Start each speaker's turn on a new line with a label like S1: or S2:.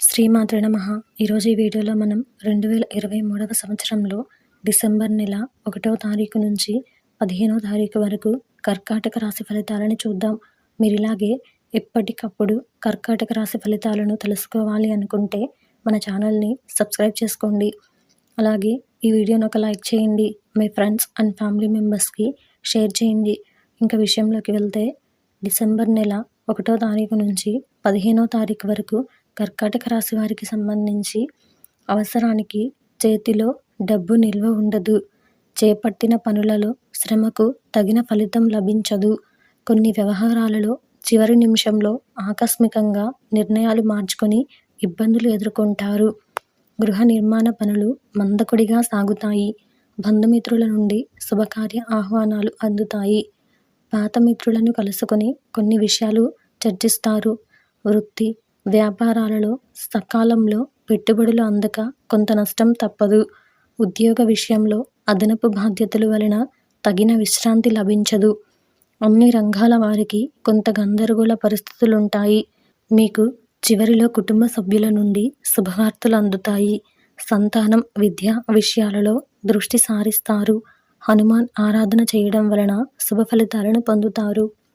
S1: శ్రీమాతృ నమ. ఈరోజు ఈ వీడియోలో మనం రెండు వేల ఇరవై మూడవ సంవత్సరంలో డిసెంబర్ నెల ఒకటవ తారీఖు నుంచి పదిహేనవ తారీఖు వరకు కర్కాటక రాశి ఫలితాలను చూద్దాం. మీరు ఇలాగే ఎప్పటికప్పుడు కర్కాటక రాశి ఫలితాలను తెలుసుకోవాలి అనుకుంటే మన ఛానల్ని సబ్స్క్రైబ్ చేసుకోండి. అలాగే ఈ వీడియోని ఒక లైక్ చేయండి. మీ ఫ్రెండ్స్ అండ్ ఫ్యామిలీ మెంబర్స్కి షేర్ చేయండి. ఇంకా విషయంలోకి వెళ్తే డిసెంబర్ నెల ఒకటో తారీఖు నుంచి పదిహేనో తారీఖు వరకు కర్కాటక రాశి వారికి సంబంధించి అవసరానికి చేతిలో డబ్బు నిల్వ ఉండదు. చేపట్టిన పనులలో శ్రమకు తగిన ఫలితం లభించదు. కొన్ని వ్యవహారాలలో చివరి నిమిషంలో ఆకస్మికంగా నిర్ణయాలు మార్చుకొని ఇబ్బందులు ఎదుర్కొంటారు. గృహ నిర్మాణ పనులు మందకొడిగా సాగుతాయి. బంధుమిత్రుల నుండి శుభకార్య ఆహ్వానాలు అందుతాయి. పాత మిత్రులను కలుసుకొని కొన్ని విషయాలు చర్చిస్తారు. వృత్తి వ్యాపారాలలో సకాలంలో పెట్టుబడులు అందక కొంత నష్టం తప్పదు. ఉద్యోగ విషయంలో అదనపు బాధ్యతల వలన తగిన విశ్రాంతి లభించదు. అన్ని రంగాల వారికి కొంత గందరగోళ పరిస్థితులుంటాయి. మీకు చివరిలో కుటుంబ సభ్యుల నుండి శుభవార్తలు అందుతాయి. సంతానం విద్య విషయాలలో దృష్టి సారిస్తారు. హనుమాన్ ఆరాధన చేయడం వలన శుభ ఫలితాలను పొందుతారు.